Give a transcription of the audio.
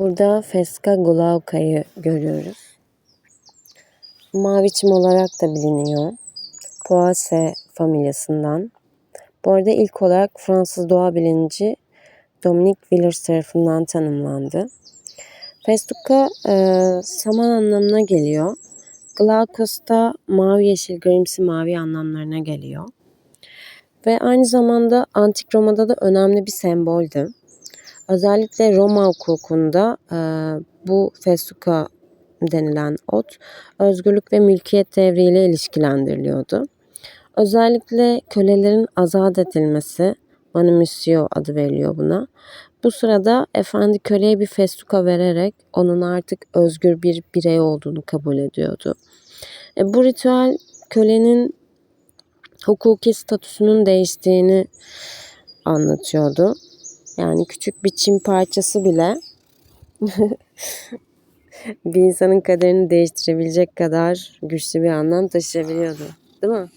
Burada Fesca glauca'yı görüyoruz. Mavi çim olarak da biliniyor. Poaceae familyasından. Bu arada ilk olarak Fransız doğa bilimci Dominique Villers tarafından tanımlandı. Festuca e, saman anlamına geliyor. Glaucus da mavi yeşil grimsi mavi anlamlarına geliyor. Ve aynı zamanda Antik Roma'da da önemli bir semboldü. Özellikle Roma hukukunda e, bu festuca denilen ot özgürlük ve mülkiyet devriyle ilişkilendiriliyordu. Özellikle kölelerin azat edilmesi, manumission adı veriliyor buna. Bu sırada efendi köleye bir festuka vererek onun artık özgür bir birey olduğunu kabul ediyordu. E, bu ritüel kölenin hukuki statüsünün değiştiğini anlatıyordu. Yani küçük bir çim parçası bile bir insanın kaderini değiştirebilecek kadar güçlü bir anlam taşıyabiliyordu. Değil mi?